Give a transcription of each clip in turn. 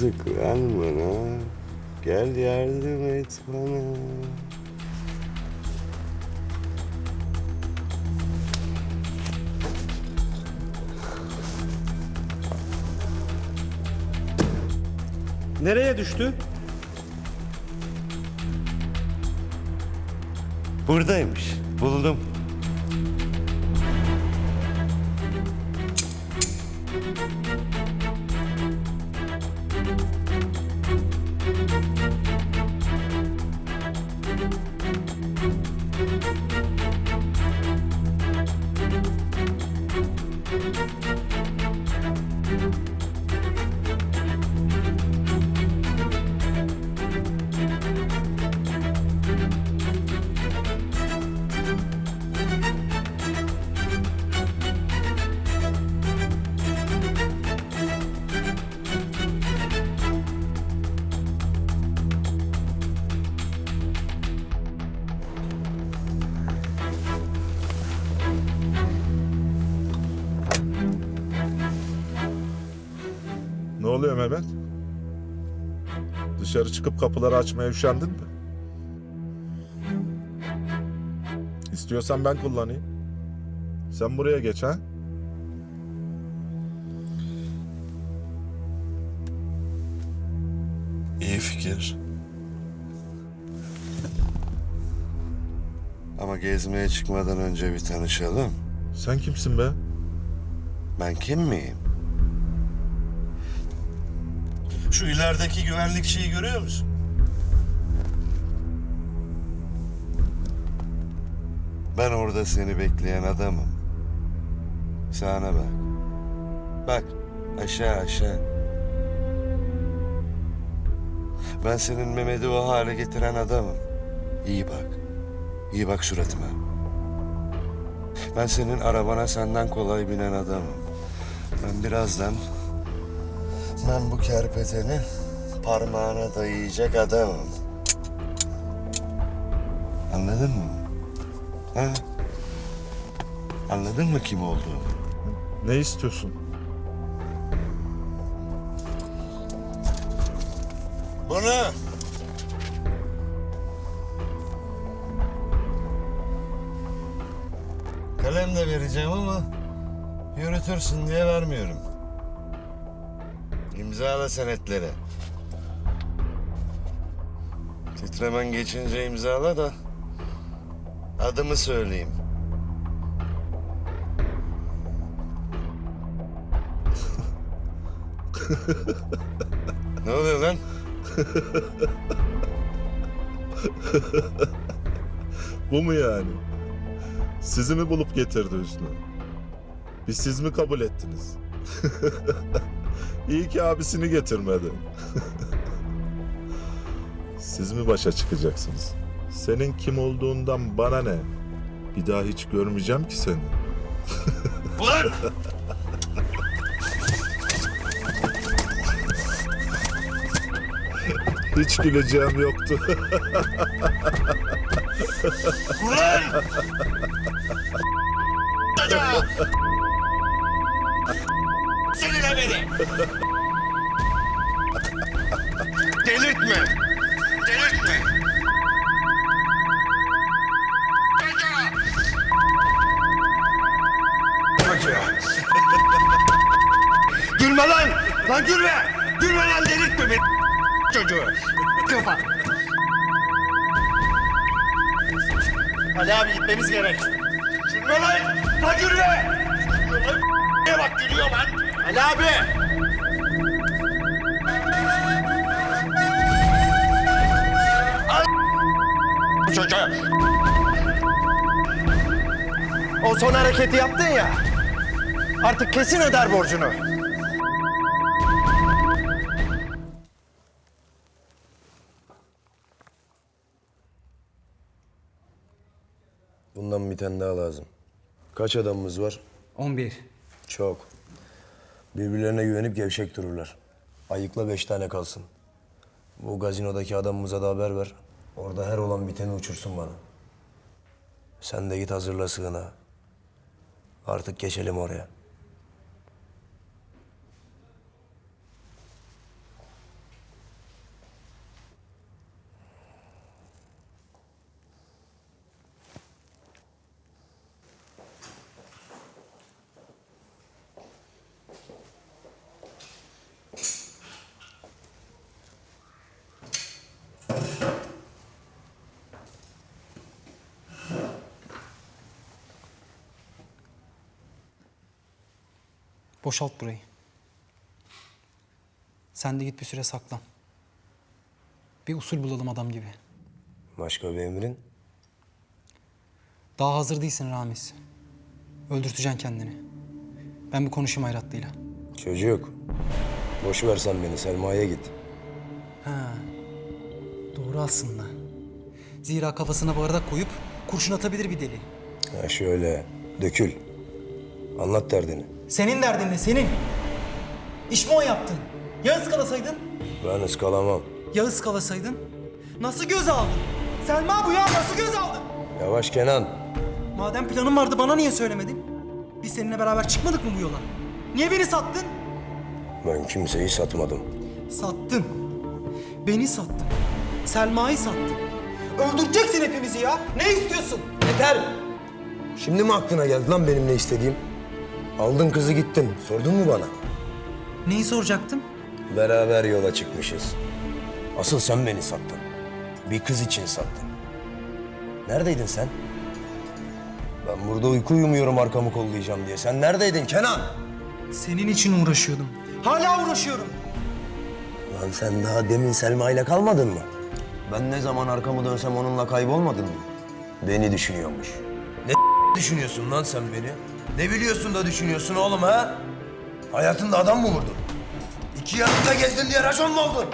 Yazık lan bana. Gel yardım et bana. Nereye düştü? Buradaymış. Buldum. Dışarı çıkıp kapıları açmaya üşendin mi? İstiyorsan ben kullanayım. Sen buraya geç ha? İyi fikir. Ama gezmeye çıkmadan önce bir tanışalım. Sen kimsin be? Ben kim miyim? Şu ilerideki güvenlikçiyi görüyor musun? Ben orada seni bekleyen adamım. Sağına bak. Bak aşağı aşağı. Ben senin Mehmet'i o hale getiren adamım. İyi bak. İyi bak suratıma. Ben senin arabana senden kolay binen adamım. Ben birazdan... Ben bu kerpeteni parmağına dayayacak adamım. Anladın mı? Ha? Anladın mı kim olduğumu? Ne istiyorsun? Bunu. Kalem de vereceğim ama yürütürsün diye vermiyorum. İmzala senetleri. Titremen geçince imzala da adımı söyleyeyim. ne oluyor lan? Bu mu yani? Sizi mi bulup getirdi Hüsnü? Biz siz mi kabul ettiniz? İyi ki abisini getirmedi. siz mi başa çıkacaksınız? Senin kim olduğundan bana ne? Bir daha hiç görmeyeceğim ki seni. Ulan! Hiç güleceğim yoktu. Ulan! Delirtme! Delirtme! Gülme lan! Lan gülme! Gülme lan delirtme beni! Çocuğu! Kafa! Ali abi gitmemiz gerek. Gülme lan! Lan gülme! Lan bak gülüyor lan! Ali abi! Al çocuğa! O son hareketi yaptın ya. Artık kesin öder borcunu. Bundan bir tane daha lazım. Kaç adamımız var? 11. Çok. Birbirlerine güvenip gevşek dururlar. Ayıkla beş tane kalsın. Bu gazinodaki adamımıza da haber ver. Orada her olan biteni uçursun bana. Sen de git hazırla sığına. Artık geçelim oraya. Boşalt burayı. Sen de git bir süre saklan. Bir usul bulalım adam gibi. Başka bir emrin? Daha hazır değilsin Ramiz. Öldürteceksin kendini. Ben bir konuşayım Hayratlı'yla. Çocuk. Boş ver sen beni. Selma'ya git. Ha. Doğru aslında. Zira kafasına bardak koyup kurşun atabilir bir deli. Ha şöyle. Dökül. Anlat derdini. Senin derdin ne senin? İş mi o yaptın? Ya ıskalasaydın? Ben ıskalamam. Ya ıskalasaydın? Nasıl göz aldın? Selma bu ya nasıl göz aldın? Yavaş Kenan. Madem planın vardı bana niye söylemedin? Biz seninle beraber çıkmadık mı bu yola? Niye beni sattın? Ben kimseyi satmadım. Sattın. Beni sattın. Selma'yı sattın. Öldüreceksin hepimizi ya. Ne istiyorsun? Yeter! Şimdi mi aklına geldi lan benim ne istediğim? Aldın kızı gittin. Sordun mu bana? Neyi soracaktım? Beraber yola çıkmışız. Asıl sen beni sattın. Bir kız için sattın. Neredeydin sen? Ben burada uyku uyumuyorum arkamı kollayacağım diye. Sen neredeydin Kenan? Senin için uğraşıyordum. Hala uğraşıyorum. Lan sen daha demin Selma ile kalmadın mı? Ben ne zaman arkamı dönsem onunla kaybolmadın mı? Beni düşünüyormuş. Ne düşünüyorsun lan sen beni? Ne biliyorsun da düşünüyorsun oğlum ha? Hayatında adam mı vurdun? İki yanında gezdin diye rajon mu oldun?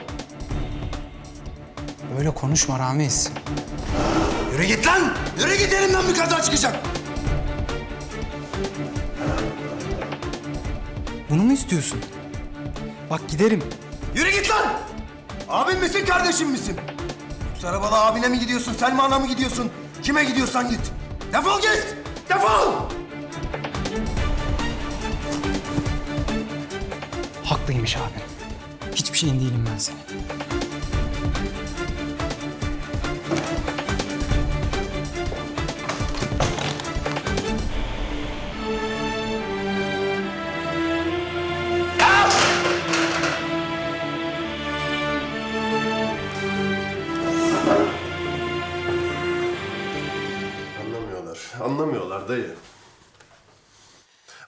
Öyle konuşma Ramiz. Yürü git lan! Yürü git elimden bir kaza çıkacak! Bunu mu istiyorsun? Bak giderim. Yürü git lan! Abim misin, kardeşim misin? Yoksa arabada abine mi gidiyorsun, Selman'a mı gidiyorsun? Kime gidiyorsan git. Defol git! Defol! Haklıymış abi. Hiçbir şeyin değilim ben senin. Anlamıyorlar. Anlamıyorlar dayı.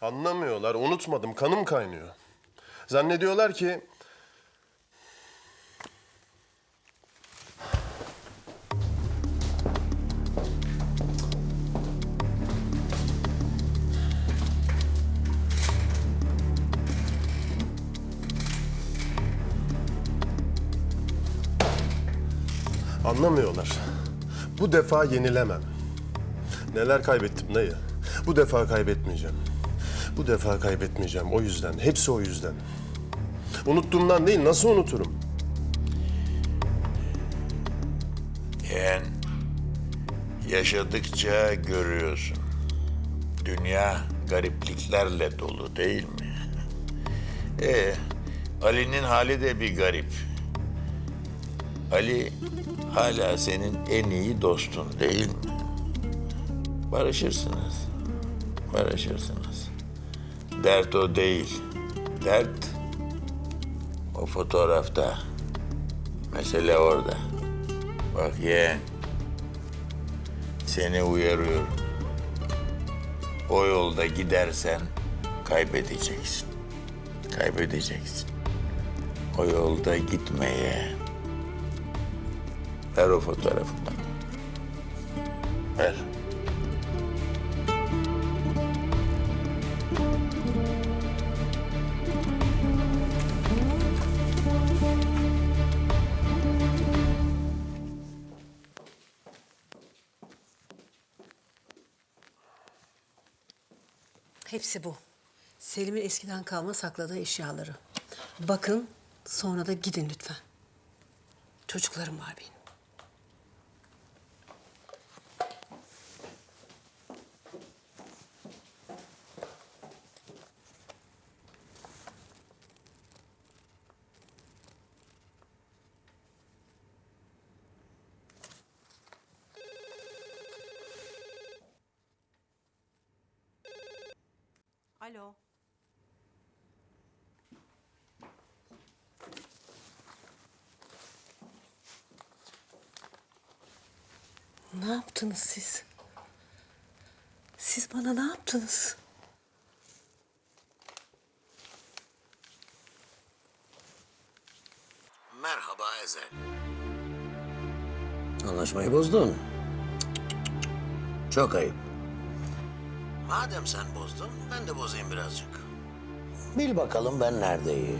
Anlamıyorlar. Unutmadım. Kanım kaynıyor. Zannediyorlar ki... Anlamıyorlar. Bu defa yenilemem. Neler kaybettim dayı. Bu defa kaybetmeyeceğim. Bu defa kaybetmeyeceğim. O yüzden. Hepsi o yüzden. Unuttuğumdan değil. Nasıl unuturum? Yeğen, yaşadıkça görüyorsun. Dünya garipliklerle dolu değil mi? E, Ali'nin hali de bir garip. Ali hala senin en iyi dostun değil mi? Barışırsınız. Barışırsınız. Dert o değil. Dert o fotoğrafta. Mesele orada. Bak yeğen. Seni uyarıyorum. O yolda gidersen kaybedeceksin. Kaybedeceksin. O yolda gitmeye. Ver o fotoğrafı bana. Ver. Hepsi bu. Selim'in eskiden kalma sakladığı eşyaları. Bakın sonra da gidin lütfen. Çocuklarım var benim. Alo. Ne yaptınız siz? Siz bana ne yaptınız? Merhaba Ezel. Anlaşmayı bozdun. Çok ayıp. Madem sen bozdun, ben de bozayım birazcık. Bil bakalım ben neredeyim.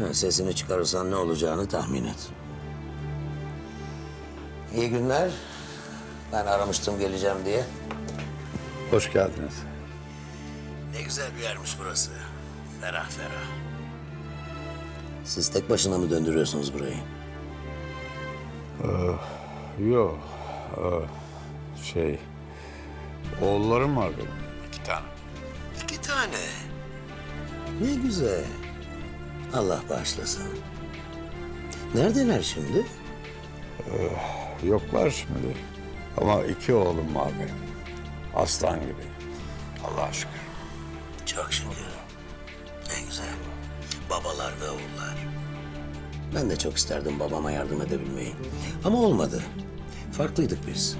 Ha, Sesini çıkarırsan ne olacağını tahmin et. İyi günler. Ben aramıştım geleceğim diye. Hoş geldiniz. Ne güzel bir yermiş burası. Ferah ferah. Siz tek başına mı döndürüyorsunuz burayı? Yok. ee, Şey... Oğullarım var benim. iki tane. İki tane. Ne güzel. Allah bağışlasın. Neredeler şimdi? Yoklar şimdi. Ama iki oğlum var benim. Aslan gibi. Allah'a şükür. Çok şükür. Ne güzel. Babalar ve oğullar. Ben de çok isterdim babama yardım edebilmeyi. Ama olmadı. Farklıydık biz.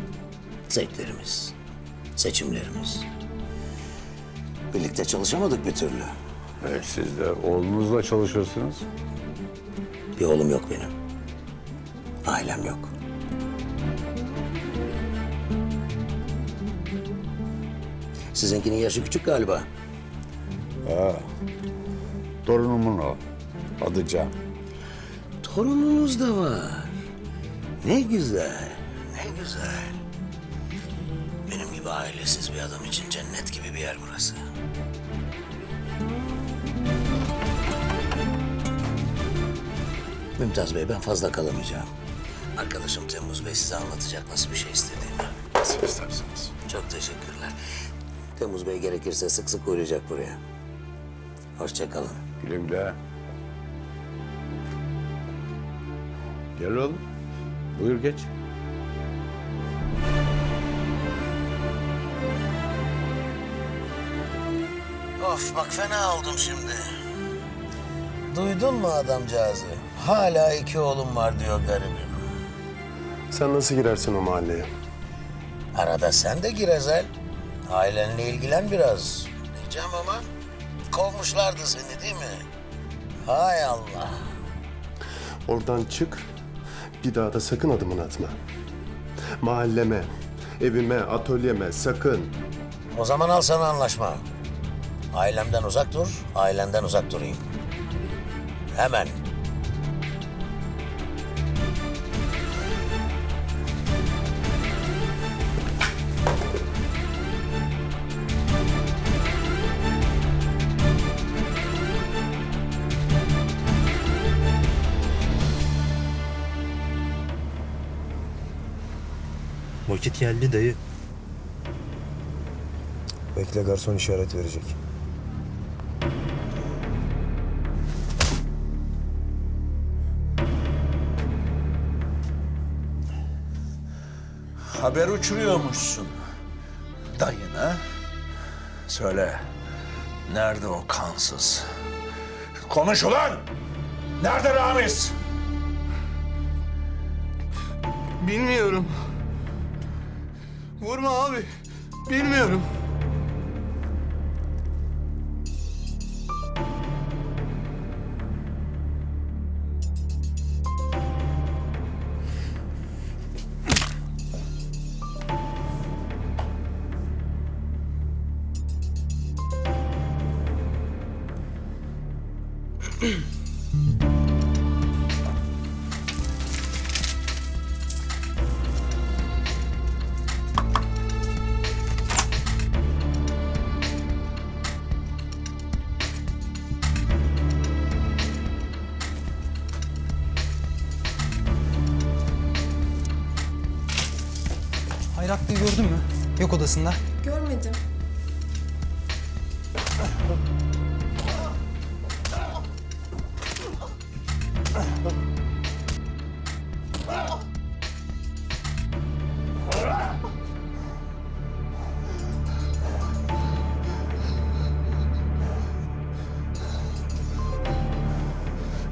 Zevklerimiz, seçimlerimiz. Birlikte çalışamadık bir türlü. Evet, siz de oğlunuzla çalışırsınız. Bir oğlum yok benim. Ailem yok. Sizinkinin yaşı küçük galiba. Torunumun o. Adı Can. Torununuz da var. Ne güzel, ne güzel. Gibi ailesiz bir adam için cennet gibi bir yer burası. Mümtaz Bey ben fazla kalamayacağım. Arkadaşım Temmuz Bey size anlatacak nasıl bir şey istediğini. Nasıl isterseniz. Çok teşekkürler. Temmuz Bey gerekirse sık sık uğrayacak buraya. Hoşça kalın. Güle güle. Gel oğlum. Buyur geç. Of bak fena oldum şimdi. Duydun mu adamcağızı? Hala iki oğlum var diyor garibim. Sen nasıl girersin o mahalleye? Arada sen de gir Ezel. Ailenle ilgilen biraz. Diyeceğim ama kovmuşlardı seni değil mi? Hay Allah. Oradan çık, bir daha da sakın adımını atma. Mahalleme, evime, atölyeme sakın. O zaman al sana anlaşma. Ailemden uzak dur, ailenden uzak durayım. Hemen. Vakit geldi dayı. Bekle garson işaret verecek. Haber uçuruyormuşsun. Dayına. Söyle. Nerede o kansız? Konuş ulan! Nerede Ramiz? Bilmiyorum. Vurma abi. Bilmiyorum. Bayraklı'yı gördün mü? Yok odasında. Görmedim.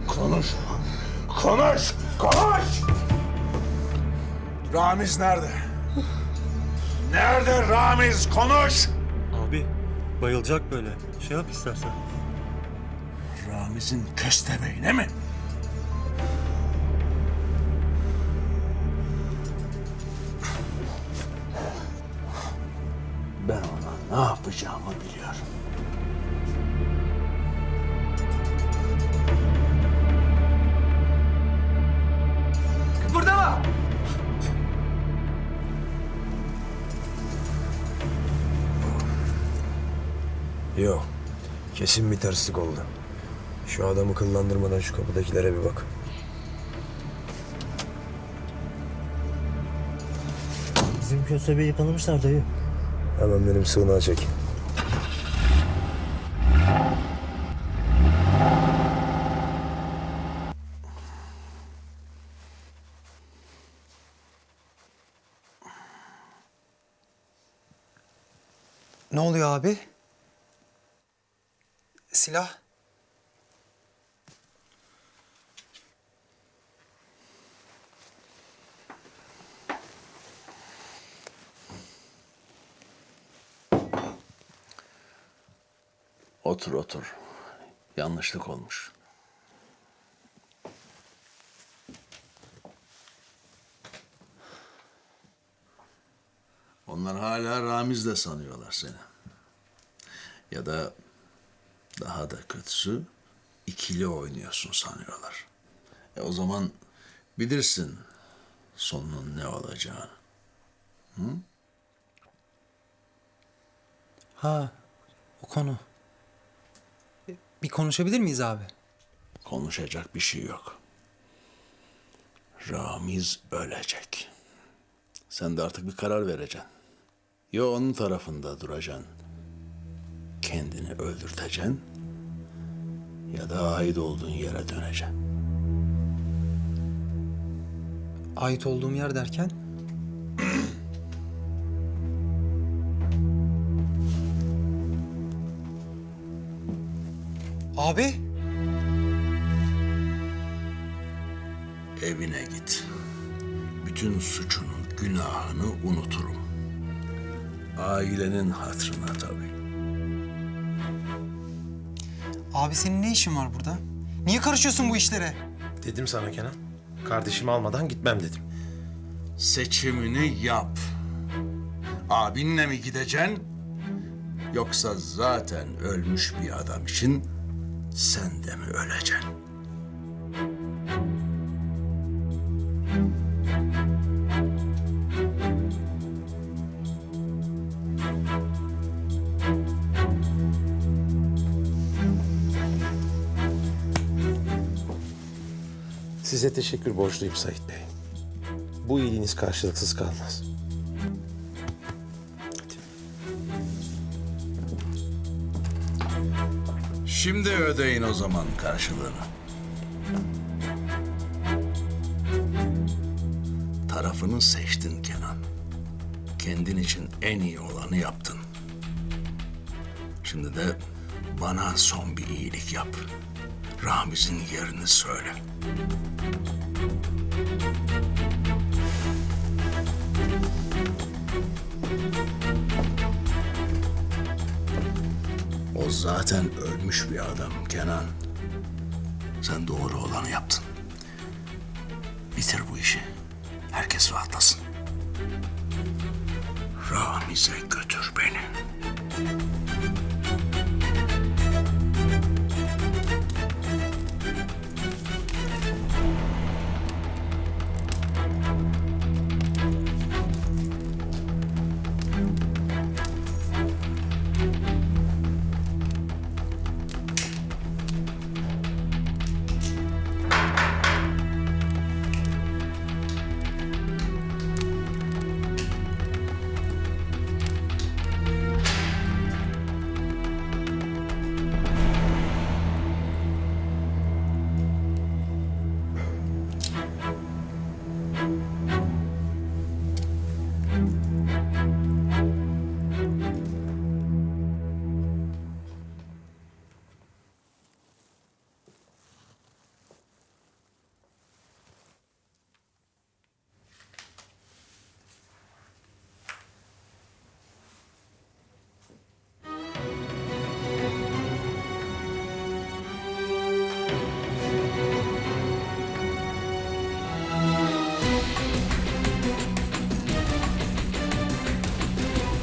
Konuş. Konuş. Konuş. Ramiz nerede? Nerede Ramiz? Konuş. Abi bayılacak böyle. Şey yap istersen. Ramiz'in köstebeğine mi? Ben ona ne yapacağımı biliyorum. Kesin bir terslik oldu. Şu adamı kıllandırmadan şu kapıdakilere bir bak. Bizim köstebeği yakalamışlar dayı. Hemen benim sığınağa çek. Ne oluyor abi? Silah. Otur otur. Yanlışlık olmuş. Onlar hala Ramiz de sanıyorlar seni. Ya da daha da kötüsü ikili oynuyorsun sanıyorlar. E o zaman bilirsin sonunun ne olacağını. Ha, o konu. Bir konuşabilir miyiz abi? Konuşacak bir şey yok. Ramiz ölecek. Sen de artık bir karar vereceksin. Ya onun tarafında duracaksın. Kendini öldürteceksin. Ya da ait olduğun yere döneceksin. Ait olduğum yer derken? Abi, Evine git. Bütün suçunu, günahını unuturum. Ailenin hatırına tabii. Abi senin ne işin var burada? Niye karışıyorsun bu işlere? Dedim sana Kenan. Kardeşimi almadan gitmem dedim. Seçimini yap. Abinle mi gideceksin? Yoksa zaten ölmüş bir adam için sen de mi öleceksin? Size teşekkür borçluyum Sait Bey. Bu iyiliğiniz karşılıksız kalmaz. Şimdi ödeyin o zaman karşılığını. Tarafını seçtin Kenan. Kendin için en iyi olanı yaptın. Şimdi de bana son bir iyilik yap. Ramiz'in yerini söyle. O zaten ölmüş bir adam Kenan. Sen doğru olanı yaptın. Bitir bu işi. Herkes rahatlasın. Ramiz'e götür beni.